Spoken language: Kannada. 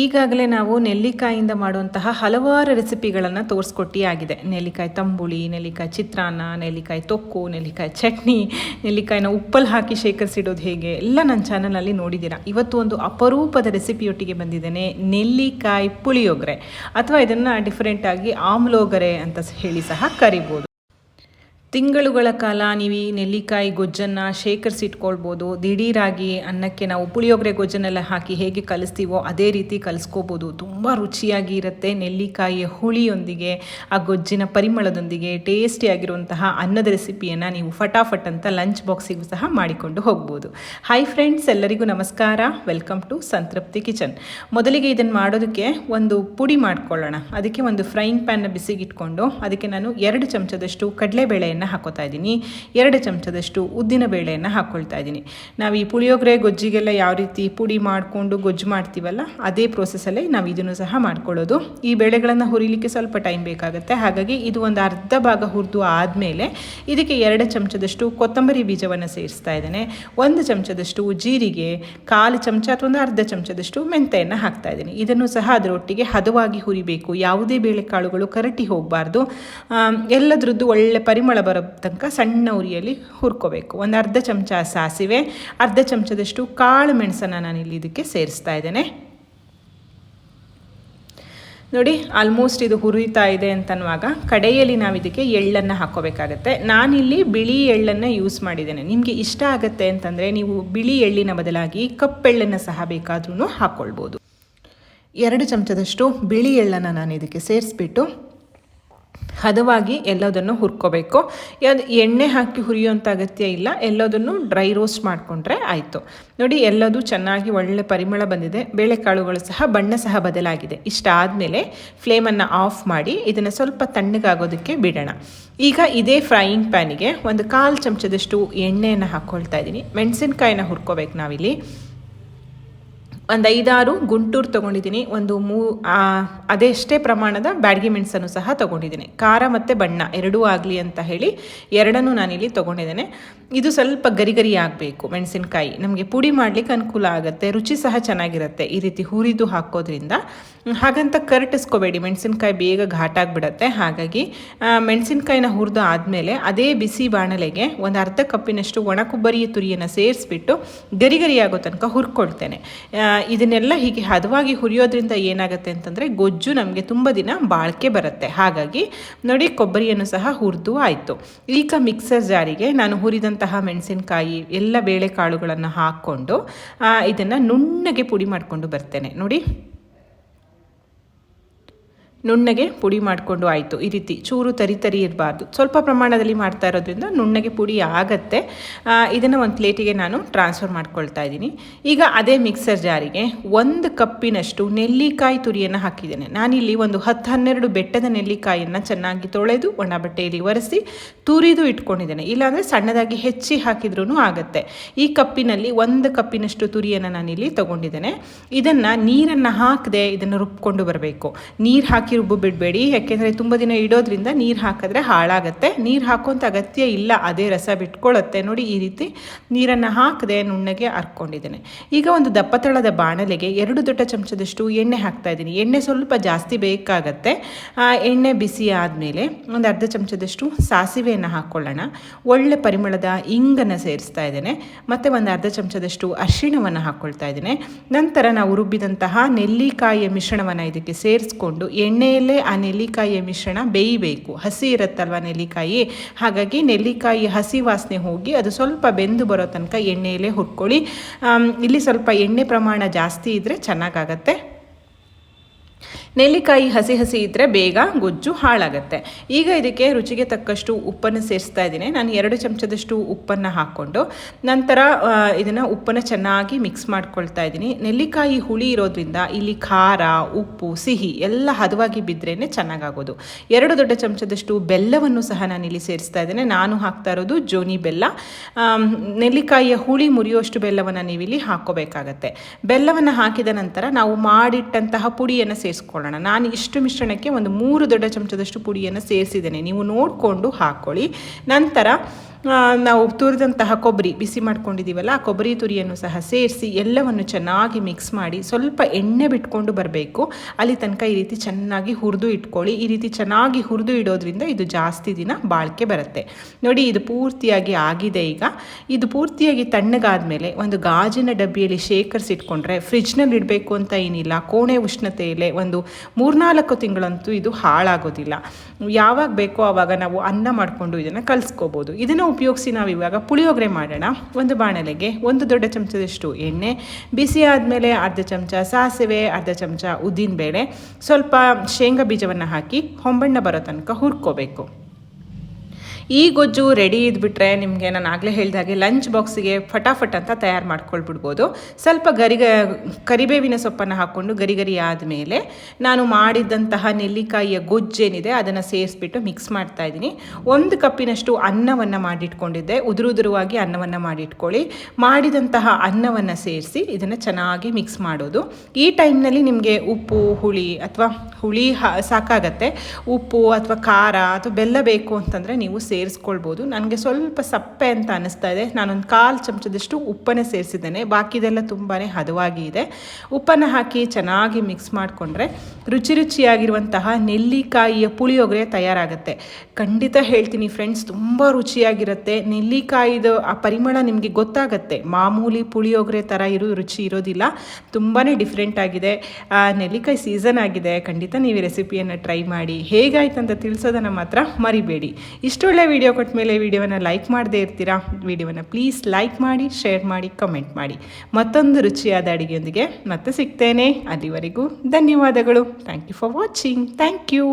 ಈಗಾಗಲೇ ನಾವು ನೆಲ್ಲಿಕಾಯಿಂದ ಮಾಡುವಂತಹ ಹಲವಾರು ರೆಸಿಪಿಗಳನ್ನು ತೋರಿಸ್ಕೊಟ್ಟಿಯಾಗಿದೆ. ನೆಲ್ಲಿಕಾಯಿ ತಂಬುಳಿ, ನೆಲ್ಲಿಕಾಯಿ ಚಿತ್ರಾನ್ನ, ನೆಲ್ಲಿಕಾಯಿ ತೊಕ್ಕು, ನೆಲ್ಲಿಕಾಯಿ ಚಟ್ನಿ, ನೆಲ್ಲಿಕಾಯಿನ ಉಪ್ಪಲ್ಲಿ ಹಾಕಿ ಶೇಖರಿಸಿಡೋದು ಹೇಗೆ ಎಲ್ಲ ನನ್ನ ಚಾನಲಲ್ಲಿ ನೋಡಿದ್ದೀರಾ. ಇವತ್ತು ಒಂದು ಅಪರೂಪದ ರೆಸಿಪಿಯೊಟ್ಟಿಗೆ ಬಂದಿದ್ದೇನೆ, ನೆಲ್ಲಿಕಾಯಿ ಪುಳಿಯೋಗರೆ. ಅಥವಾ ಇದನ್ನು ಡಿಫ್ರೆಂಟಾಗಿ ಆಮ್ಲೋಗರೆ ಅಂತ ಹೇಳಿ ಸಹ ಕರಿಬೋದು. ತಿಂಗಳುಗಳ ಕಾಲ ನೀವು ಈ ನೆಲ್ಲಿಕಾಯಿ ಗೊಜ್ಜನ್ನು ಶೇಖರಿಸಿಟ್ಕೊಳ್ಬೋದು. ದಿಢೀರಾಗಿ ಅನ್ನಕ್ಕೆ ನಾವು ಪುಳಿಯೋಗರೆ ಗೊಜ್ಜನ್ನೆಲ್ಲ ಹಾಕಿ ಹೇಗೆ ಕಲಿಸ್ತೀವೋ ಅದೇ ರೀತಿ ಕಲಿಸ್ಕೋಬೋದು. ತುಂಬ ರುಚಿಯಾಗಿ ಇರುತ್ತೆ ನೆಲ್ಲಿಕಾಯಿಯ ಹುಳಿಯೊಂದಿಗೆ, ಆ ಗೊಜ್ಜಿನ ಪರಿಮಳದೊಂದಿಗೆ ಟೇಸ್ಟಿಯಾಗಿರುವಂತಹ ಅನ್ನದ ರೆಸಿಪಿಯನ್ನು ನೀವು ಫಟಾಫಟ್ ಅಂತ ಲಂಚ್ ಬಾಕ್ಸಿಗೂ ಸಹ ಮಾಡಿಕೊಂಡು ಹೋಗ್ಬೋದು. ಹಾಯ್ ಫ್ರೆಂಡ್ಸ್ ಎಲ್ಲರಿಗೂ ನಮಸ್ಕಾರ. ವೆಲ್ಕಮ್ ಟು ಸಂತೃಪ್ತಿ ಕಿಚನ್ ಮೊದಲಿಗೆ ಇದನ್ನು ಮಾಡೋದಕ್ಕೆ ಒಂದು ಪುಡಿ ಮಾಡ್ಕೊಳ್ಳೋಣ. ಅದಕ್ಕೆ ಒಂದು ಫ್ರೈಯಿಂಗ್ ಪ್ಯಾನ್ನ ಬಿಸಿಗಿಟ್ಕೊಂಡು, ಅದಕ್ಕೆ ನಾನು ಎರಡು ಚಮಚದಷ್ಟು ಕಡಲೆಬೇಳೆಯನ್ನು ಹಾಕೋತಾ ಇದ್ದೀನಿ. ಎರಡು ಚಮಚದಷ್ಟು ಉದ್ದಿನ ಬೇಳೆಯನ್ನು ಹಾಕ್ಕೊಳ್ತಾ ಇದ್ದೀನಿ. ನಾವು ಈ ಪುಳಿಯೋಗರೆ, ಗೊಜ್ಜಿಗೆಲ್ಲ ಯಾವ ರೀತಿ ಪುಡಿ ಮಾಡಿಕೊಂಡು ಗೊಜ್ಜು ಮಾಡ್ತೀವಲ್ಲ, ಅದೇ ಪ್ರೋಸೆಸಲ್ಲೇ ನಾವು ಇದನ್ನು ಸಹ ಮಾಡ್ಕೊಳ್ಳೋದು. ಈ ಬೇಳೆಗಳನ್ನು ಹುರಿಲಿಕ್ಕೆ ಸ್ವಲ್ಪ ಟೈಮ್ ಬೇಕಾಗುತ್ತೆ. ಹಾಗಾಗಿ ಇದು ಒಂದು ಅರ್ಧ ಭಾಗ ಹುರಿದು ಆದಮೇಲೆ ಇದಕ್ಕೆ ಎರಡು ಚಮಚದಷ್ಟು ಕೊತ್ತಂಬರಿ ಬೀಜವನ್ನು ಸೇರಿಸ್ತಾ ಇದ್ದೇನೆ. ಒಂದು ಚಮಚದಷ್ಟು ಜೀರಿಗೆ, ಕಾಲು ಚಮಚ ಅಥವಾ ಒಂದು ಅರ್ಧ ಚಮಚದಷ್ಟು ಮೆಂತೆಯನ್ನು ಹಾಕ್ತಾ ಇದ್ದೀನಿ. ಇದನ್ನು ಸಹ ಅದರೊಟ್ಟಿಗೆ ಹದವಾಗಿ ಹುರಿಬೇಕು. ಯಾವುದೇ ಬೇಳೆಕಾಳುಗಳು ಕರಟಿ ಹೋಗಬಾರ್ದು. ಎಲ್ಲದರದ್ದು ಒಳ್ಳೆ ಪರಿಮಳ ಬರೋ ತನಕ ಸಣ್ಣ ಉರಿಯಲ್ಲಿ ಹುರ್ಕೋಬೇಕು. ಒಂದು ಅರ್ಧ ಚಮಚ ಸಾಸಿವೆ, ಅರ್ಧ ಚಮಚದಷ್ಟು ಕಾಳು ಮೆಣಸನ್ನು ನಾನಿಲ್ಲಿ ಇದಕ್ಕೆ ಸೇರಿಸ್ತಾ ಇದ್ದೇನೆ. ನೋಡಿ ಆಲ್ಮೋಸ್ಟ್ ಇದು ಹುರಿತಾ ಇದೆ ಅಂತನ್ನುವಾಗ ಕಡೆಯಲ್ಲಿ ನಾವು ಇದಕ್ಕೆ ಎಳ್ಳನ್ನು ಹಾಕೋಬೇಕಾಗತ್ತೆ. ನಾನಿಲ್ಲಿ ಬಿಳಿ ಎಳ್ಳನ್ನು ಯೂಸ್ ಮಾಡಿದ್ದೇನೆ. ನಿಮಗೆ ಇಷ್ಟ ಆಗುತ್ತೆ ಅಂತಂದರೆ ನೀವು ಬಿಳಿ ಎಳ್ಳಿನ ಬದಲಾಗಿ ಕಪ್ಪೆಳ್ಳನ್ನು ಸಹ ಬೇಕಾದ್ರೂ ಹಾಕ್ಕೊಳ್ಬೋದು ಎರಡು ಚಮಚದಷ್ಟು ಬಿಳಿ ಎಳ್ಳನ್ನು ನಾನು ಇದಕ್ಕೆ ಸೇರಿಸ್ಬಿಟ್ಟು ಹದವಾಗಿ ಎಲ್ಲದನ್ನು ಹುರ್ಕೋಬೇಕು. ಅದು ಎಣ್ಣೆ ಹಾಕಿ ಹುರಿಯುವಂಥ ಅಗತ್ಯ ಇಲ್ಲ. ಎಲ್ಲದನ್ನು ಡ್ರೈ ರೋಸ್ಟ್ ಮಾಡಿಕೊಂಡ್ರೆ ಆಯಿತು. ನೋಡಿ, ಎಲ್ಲದು ಚೆನ್ನಾಗಿ ಒಳ್ಳೆ ಪರಿಮಳ ಬಂದಿದೆ. ಬೇಳೆಕಾಳುಗಳು ಸಹ, ಬಣ್ಣ ಸಹ ಬದಲಾಗಿದೆ. ಇಷ್ಟ ಆದಮೇಲೆ ಫ್ಲೇಮನ್ನು ಆಫ್ ಮಾಡಿ ಇದನ್ನು ಸ್ವಲ್ಪ ತಣ್ಣಗಾಗೋದಕ್ಕೆ ಬಿಡೋಣ. ಈಗ ಇದೇ ಫ್ರೈಯಿಂಗ್ ಪ್ಯಾನಿಗೆ ಒಂದು ಕಾಲು ಚಮಚದಷ್ಟು ಎಣ್ಣೆಯನ್ನು ಹಾಕ್ಕೊಳ್ತಾ ಇದ್ದೀನಿ. ಮೆಣಸಿನ್ಕಾಯಿನ ಹುರ್ಕೋಬೇಕು ನಾವಿಲ್ಲಿ. ಒಂದು ಐದಾರು ಗುಂಟೂರು ತೊಗೊಂಡಿದ್ದೀನಿ. ಒಂದು ಮೂ ಅದೆಷ್ಟೇ ಪ್ರಮಾಣದ ಬ್ಯಾಡಗಿ ಮೆಣಸನ್ನು ಸಹ ತೊಗೊಂಡಿದ್ದೀನಿ. ಖಾರ ಮತ್ತು ಬಣ್ಣ, ಎರಡೂ ಆಗಲಿ ಅಂತ ಹೇಳಿ ಎರಡನ್ನೂ ನಾನಿಲ್ಲಿ ತೊಗೊಂಡಿದ್ದೇನೆ. ಇದು ಸ್ವಲ್ಪ ಗರಿ ಗರಿ ಆಗಬೇಕು ಮೆಣಸಿನ್ಕಾಯಿ. ನಮಗೆ ಪುಡಿ ಮಾಡಲಿಕ್ಕೆ ಅನುಕೂಲ ಆಗುತ್ತೆ, ರುಚಿ ಸಹ ಚೆನ್ನಾಗಿರುತ್ತೆ ಈ ರೀತಿ ಹುರಿದು ಹಾಕೋದ್ರಿಂದ. ಹಾಗಂತ ಕರಟಿಸ್ಕೋಬೇಡಿ, ಮೆಣಸಿನಕಾಯಿ ಬೇಗ ಘಾಟಾಗಿಬಿಡತ್ತೆ ಹಾಗಾಗಿ ಮೆಣಸಿನ್ಕಾಯಿನ ಹುರಿದು ಆದಮೇಲೆ ಅದೇ ಬಿಸಿ ಬಾಣಲೆಗೆ ಒಂದು ಅರ್ಧ ಕಪ್ಪಿನಷ್ಟು ಒಣ ಕೊಬ್ಬರಿಯ ತುರಿಯನ್ನು ಸೇರಿಸ್ಬಿಟ್ಟು ಗರಿ ಗರಿ ಆಗೋ ತನಕ ಹುರ್ಕೊಳ್ತೇನೆ. ಇದನ್ನೆಲ್ಲ ಹೀಗೆ ಹದವಾಗಿ ಹುರಿಯೋದ್ರಿಂದ ಏನಾಗುತ್ತೆ ಅಂತಂದರೆ ಗೊಜ್ಜು ನಮಗೆ ತುಂಬ ದಿನ ಬಾಳಿಕೆ ಬರುತ್ತೆ. ಹಾಗಾಗಿ ನೋಡಿ ಕೊಬ್ಬರಿಯನ್ನು ಸಹ ಹುರಿದು ಆಯಿತು. ಈಗ ಮಿಕ್ಸರ್ ಜಾರಿಗೆ ನಾನು ಹುರಿದಂತಹ ಮೆಣಸಿನಕಾಯಿ, ಎಲ್ಲ ಬೇಳೆಕಾಳುಗಳನ್ನು ಹಾಕ್ಕೊಂಡು ಇದನ್ನು ನುಣ್ಣಗೆ ಪುಡಿ ಮಾಡಿಕೊಂಡು ಬರ್ತೇನೆ. ನೋಡಿ. ನುಣ್ಣಗೆ ಪುಡಿ ಮಾಡಿಕೊಂಡು ಆಯಿತು. ಈ ರೀತಿ ಚೂರು ತರಿ ತರಿ ಇರಬಾರ್ದು. ಸ್ವಲ್ಪ ಪ್ರಮಾಣದಲ್ಲಿ ಮಾಡ್ತಾ ಇರೋದ್ರಿಂದ ನುಣ್ಣಗೆ ಪುಡಿ ಆಗತ್ತೆ. ಇದನ್ನು ಒಂದು ಪ್ಲೇಟಿಗೆ ನಾನು ಟ್ರಾನ್ಸ್ಫರ್ ಮಾಡ್ಕೊಳ್ತಾ ಇದ್ದೀನಿ. ಈಗ ಅದೇ ಮಿಕ್ಸರ್ ಜಾರಿಗೆ ಒಂದು ಕಪ್ಪಿನಷ್ಟು ನೆಲ್ಲಿಕಾಯಿ ತುರಿಯನ್ನು ಹಾಕಿದ್ದೇನೆ. ನಾನಿಲ್ಲಿ ಒಂದು ಹತ್ತು ಹನ್ನೆರಡು ಬೆಟ್ಟದ ನೆಲ್ಲಿಕಾಯಿಯನ್ನು ಚೆನ್ನಾಗಿ ತೊಳೆದು ಒಣ ಬಟ್ಟೆಯಲ್ಲಿ ಒರೆಸಿ ತುರಿದು ಇಟ್ಕೊಂಡಿದ್ದೇನೆ. ಇಲ್ಲಾಂದರೆ ಸಣ್ಣದಾಗಿ ಹೆಚ್ಚಿ ಹಾಕಿದ್ರೂ ಆಗುತ್ತೆ. ಈ ಕಪ್ಪಿನಲ್ಲಿ ಒಂದು ಕಪ್ಪಿನಷ್ಟು ತುರಿಯನ್ನು ನಾನಿಲ್ಲಿ ತೊಗೊಂಡಿದ್ದೇನೆ. ಇದನ್ನು ನೀರನ್ನು ಹಾಕದೆ ಇದನ್ನು ರುಬ್ಕೊಂಡು ಬರಬೇಕು. ನೀರು ಹಾಕಿ ಹಾಕಿ ರುಬ್ಬು ಬಿಡಬೇಡಿ ಯಾಕೆಂದರೆ ತುಂಬ ದಿನ ಇಡೋದ್ರಿಂದ ನೀರು ಹಾಕಿದ್ರೆ ಹಾಳಾಗುತ್ತೆ. ನೀರು ಹಾಕೋಂಥ ಅಗತ್ಯ ಇಲ್ಲ. ಅದೇ ರಸ ಬಿಟ್ಕೊಳ್ಳುತ್ತೆ ನೋಡಿ ಈ ರೀತಿ ನೀರನ್ನು ಹಾಕದೆ ನುಣ್ಣಗೆ ಹರ್ಕೊಂಡಿದ್ದೇನೆ ಈಗ ಒಂದು ದಪ್ಪತಳದ ಬಾಣಲೆಗೆ ಎರಡು ದೊಡ್ಡ ಚಮಚದಷ್ಟು ಎಣ್ಣೆ ಹಾಕ್ತಾ ಇದ್ದೀನಿ. ಎಣ್ಣೆ ಸ್ವಲ್ಪ ಜಾಸ್ತಿ ಬೇಕಾಗತ್ತೆ. ಎಣ್ಣೆ ಬಿಸಿ ಆದಮೇಲೆ ಒಂದು ಅರ್ಧ ಚಮಚದಷ್ಟು ಸಾಸಿವೆಯನ್ನು ಹಾಕ್ಕೊಳ್ಳೋಣ ಒಳ್ಳೆ ಪರಿಮಳದ ಇಂಗನ್ನು ಸೇರಿಸ್ತಾ ಇದ್ದೇನೆ. ಮತ್ತು ಒಂದು ಅರ್ಧ ಚಮಚದಷ್ಟು ಅರಿಶಿಣವನ್ನು ಹಾಕ್ಕೊಳ್ತಾ ಇದ್ದೇನೆ. ನಂತರ ನಾವು ರುಬ್ಬಿದಂತಹ ನೆಲ್ಲಿಕಾಯಿಯ ಮಿಶ್ರಣವನ್ನು ಇದಕ್ಕೆ ಸೇರಿಸ್ಕೊಂಡು ಎಣ್ಣೆ ಎಣ್ಣೆಯಲ್ಲೇ ಆ ನೆಲ್ಲಿಕಾಯಿಯ ಮಿಶ್ರಣ ಬೇಯಬೇಕು. ಹಸಿ ಇರುತ್ತಲ್ವ ನೆಲ್ಲಿಕಾಯಿ? ಹಾಗಾಗಿ ನೆಲ್ಲಿಕಾಯಿ ಹಸಿ ವಾಸನೆ ಹೋಗಿ ಅದು ಸ್ವಲ್ಪ ಬೆಂದು ಬರೋ ತನಕ ಎಣ್ಣೆಯಲ್ಲೇ ಹುರ್ಕೊಳ್ಳಿ. ಇಲ್ಲಿ ಸ್ವಲ್ಪ ಎಣ್ಣೆ ಪ್ರಮಾಣ ಜಾಸ್ತಿ ಇದ್ದರೆ ಚೆನ್ನಾಗಾಗತ್ತೆ. ನೆಲ್ಲಿಕಾಯಿ ಹಸಿ ಹಸಿ ಇದ್ದರೆ ಬೇಗ ಗೊಜ್ಜು ಹಾಳಾಗುತ್ತೆ. ಈಗ ಇದಕ್ಕೆ ರುಚಿಗೆ ತಕ್ಕಷ್ಟು ಉಪ್ಪನ್ನು ಸೇರಿಸ್ತಾ ಇದ್ದೀನಿ. ನಾನು ಎರಡು ಚಮಚದಷ್ಟು ಉಪ್ಪನ್ನು ಹಾಕ್ಕೊಂಡು ನಂತರ ಇದನ್ನು ಉಪ್ಪನ್ನು ಚೆನ್ನಾಗಿ ಮಿಕ್ಸ್ ಮಾಡ್ಕೊಳ್ತಾ ಇದ್ದೀನಿ. ನೆಲ್ಲಿಕಾಯಿ ಹುಳಿ ಇರೋದ್ರಿಂದ ಇಲ್ಲಿ ಖಾರ, ಉಪ್ಪು, ಸಿಹಿ ಎಲ್ಲ ಹದವಾಗಿ ಬಿದ್ದರೇ ಚೆನ್ನಾಗಾಗೋದು. ಎರಡು ದೊಡ್ಡ ಚಮಚದಷ್ಟು ಬೆಲ್ಲವನ್ನು ಸಹ ನಾನು ಇಲ್ಲಿ ಸೇರಿಸ್ತಾ ಇದ್ದೇನೆ. ನಾನು ಹಾಕ್ತಾ ಇರೋದು ಜೋನಿ ಬೆಲ್ಲ. ನೆಲ್ಲಿಕಾಯಿಯ ಹುಳಿ ಮುರಿಯುವಷ್ಟು ಬೆಲ್ಲವನ್ನು ನೀವಿಲ್ಲಿ ಹಾಕ್ಕೋಬೇಕಾಗತ್ತೆ. ಬೆಲ್ಲವನ್ನು ಹಾಕಿದ ನಂತರ ನಾವು ಮಾಡಿಟ್ಟಂತಹ ಪುಡಿಯನ್ನು ಸೇರಿಸ್ಕೊಳ್ಳೋಣ ನಾನು ಇಷ್ಟು ಮಿಶ್ರಣಕ್ಕೆ ಒಂದು ಮೂರು ದೊಡ್ಡ ಚಮಚದಷ್ಟು ಪುಡಿಯನ್ನು ಸೇರಿಸಿದ್ದೇನೆ. ನೀವು ನೋಡಿಕೊಂಡು ಹಾಕ್ಕೊಳ್ಳಿ. ನಂತರ ನಾವು ತುರಿದಂತಹ ಕೊಬ್ಬರಿ, ಬಿಸಿ ಮಾಡ್ಕೊಂಡಿದ್ದೀವಲ್ಲ ಆ ಕೊಬ್ಬರಿ ತುರಿಯನ್ನು ಸಹ ಸೇರಿಸಿ ಎಲ್ಲವನ್ನು ಚೆನ್ನಾಗಿ ಮಿಕ್ಸ್ ಮಾಡಿ ಸ್ವಲ್ಪ ಎಣ್ಣೆ ಬಿಟ್ಕೊಂಡು ಬರಬೇಕು. ಅಲ್ಲಿ ತನಕ ಈ ರೀತಿ ಚೆನ್ನಾಗಿ ಹುರಿದು ಇಟ್ಕೊಳ್ಳಿ. ಈ ರೀತಿ ಚೆನ್ನಾಗಿ ಹುರಿದು ಇಡೋದ್ರಿಂದ ಇದು ಜಾಸ್ತಿ ದಿನ ಬಾಳಿಕೆ ಬರುತ್ತೆ. ನೋಡಿ, ಇದು ಪೂರ್ತಿಯಾಗಿ ಆಗಿದೆ ಈಗ. ಇದು ಪೂರ್ತಿಯಾಗಿ ತಣ್ಣಗಾದ್ಮೇಲೆ ಒಂದು ಗಾಜಿನ ಡಬ್ಬಿಯಲ್ಲಿ ಶೇಖರಿಸಿಟ್ಕೊಂಡ್ರೆ ಫ್ರಿಜ್ನಲ್ಲಿ ಇಡಬೇಕು ಅಂತ ಏನಿಲ್ಲ. ಕೋಣೆ ಉಷ್ಣತೆಯಲ್ಲೇ ಒಂದು ಮೂರ್ನಾಲ್ಕು ತಿಂಗಳಂತೂ ಇದು ಹಾಳಾಗೋದಿಲ್ಲ. ಯಾವಾಗ ಬೇಕೋ ಆವಾಗ ನಾವು ಅನ್ನ ಮಾಡಿಕೊಂಡು ಇದನ್ನು ಕಲಿಸ್ಕೋಬೋದು. ಇದನ್ನು ಉಪಯೋಗಿಸಿ ನಾವು ಇವಾಗ ಪುಳಿಯೋಗರೆ ಮಾಡೋಣ. ಒಂದು ಬಾಣಲೆಗೆ ಒಂದು ದೊಡ್ಡ ಚಮಚದಷ್ಟು ಎಣ್ಣೆ, ಬಿಸಿ ಆದಮೇಲೆ ಅರ್ಧ ಚಮಚ ಸಾಸಿವೆ, ಅರ್ಧ ಚಮಚ ಉದ್ದಿನಬೇಳೆ, ಸ್ವಲ್ಪ ಶೇಂಗಾ ಬೀಜವನ್ನು ಹಾಕಿ, ಹೊಂಬಣ್ಣ ಬರೋ ತನಕ ಹುರ್ಕೋಬೇಕು. ಈ ಗೊಜ್ಜು ರೆಡಿ ಇದ್ಬಿಟ್ರೆ ನಿಮಗೆ ನಾನು ಆಗಲೇ ಹೇಳಿದಾಗೆ ಲಂಚ್ ಬಾಕ್ಸಿಗೆ ಫಟಾಫಟ್ ಅಂತ ತಯಾರು ಮಾಡ್ಕೊಳ್ಬಿಡ್ಬೋದು. ಸ್ವಲ್ಪ ಗರಿಗ, ಕರಿಬೇವಿನ ಸೊಪ್ಪನ್ನು ಹಾಕ್ಕೊಂಡು ಗರಿ ಗರಿ ಆದಮೇಲೆ ನಾನು ಮಾಡಿದ್ದಂತಹ ನೆಲ್ಲಿಕಾಯಿಯ ಗೊಜ್ಜೇನಿದೆ ಅದನ್ನು ಸೇರಿಸ್ಬಿಟ್ಟು ಮಿಕ್ಸ್ ಮಾಡ್ತಾ ಇದ್ದೀನಿ. ಒಂದು ಕಪ್ಪಿನಷ್ಟು ಅನ್ನವನ್ನು ಮಾಡಿಟ್ಕೊಂಡಿದ್ದೆ. ಉದುರು ಉದುರುವಾಗಿ ಅನ್ನವನ್ನು ಮಾಡಿಟ್ಕೊಳ್ಳಿ. ಮಾಡಿದಂತಹ ಅನ್ನವನ್ನು ಸೇರಿಸಿ ಇದನ್ನು ಚೆನ್ನಾಗಿ ಮಿಕ್ಸ್ ಮಾಡೋದು. ಈ ಟೈಮ್ನಲ್ಲಿ ನಿಮಗೆ ಉಪ್ಪು, ಹುಳಿ ಅಥವಾ ಹುಳಿ ಸಾಕಾಗತ್ತೆ. ಉಪ್ಪು ಅಥವಾ ಖಾರ ಅಥವಾ ಬೆಲ್ಲ ಬೇಕು ಅಂತಂದರೆ ನೀವು ಸೇರಿಸ್ಕೊಳ್ಬೋದು. ನನಗೆ ಸ್ವಲ್ಪ ಸಪ್ಪೆ ಅಂತ ಅನ್ನಿಸ್ತಾ ಇದೆ. ನಾನೊಂದು ಕಾಲು ಚಮಚದಷ್ಟು ಉಪ್ಪನ್ನೇ ಸೇರಿಸಿದ್ದೇನೆ. ಬಾಕಿದೆಲ್ಲ ತುಂಬಾ ಹದವಾಗಿ ಇದೆ. ಉಪ್ಪನ್ನು ಹಾಕಿ ಚೆನ್ನಾಗಿ ಮಿಕ್ಸ್ ಮಾಡಿಕೊಂಡ್ರೆ ರುಚಿ ರುಚಿಯಾಗಿರುವಂತಹ ನೆಲ್ಲಿಕಾಯಿಯ ಪುಳಿಯೋಗರೆ ತಯಾರಾಗುತ್ತೆ. ಖಂಡಿತ ಹೇಳ್ತೀನಿ ಫ್ರೆಂಡ್ಸ್, ತುಂಬ ರುಚಿಯಾಗಿರುತ್ತೆ. ನೆಲ್ಲಿಕಾಯಿದು ಆ ಪರಿಮಳ ನಿಮಗೆ ಗೊತ್ತಾಗುತ್ತೆ. ಮಾಮೂಲಿ ಪುಳಿಯೋಗರೆ ಥರ ಇರೋ, ರುಚಿ ಇರೋದಿಲ್ಲ. ತುಂಬಾ ಡಿಫ್ರೆಂಟ್ ಆಗಿದೆ. ನೆಲ್ಲಿಕಾಯಿ ಸೀಸನ್ ಆಗಿದೆ. ಖಂಡಿತ ನೀವು ರೆಸಿಪಿಯನ್ನು ಟ್ರೈ ಮಾಡಿ. ಹೇಗಾಯ್ತು ಅಂತ ತಿಳಿಸೋದನ್ನು ಮಾತ್ರ ಮರಿಬೇಡಿ. ಇಷ್ಟೊಳ್ಳೆ ವಿಡಿಯೋ ಕೊಟ್ಟ ಮೇಲೆ ವಿಡಿಯೋವನ್ನು ಲೈಕ್ ಮಾಡದೇ ಇರ್ತೀರಾ? ವಿಡಿಯೋವನ್ನು ಪ್ಲೀಸ್ ಲೈಕ್ ಮಾಡಿ ಶೇರ್ ಮಾಡಿ ಕಮೆಂಟ್ ಮಾಡಿ. ಮತ್ತೊಂದು ರುಚಿಯಾದ ಅಡುಗೆಯೊಂದಿಗೆ ಮತ್ತೆ ಸಿಗ್ತೇನೆ. ಅಲ್ಲಿವರೆಗೂ ಧನ್ಯವಾದಗಳು. Thank you for watching thank you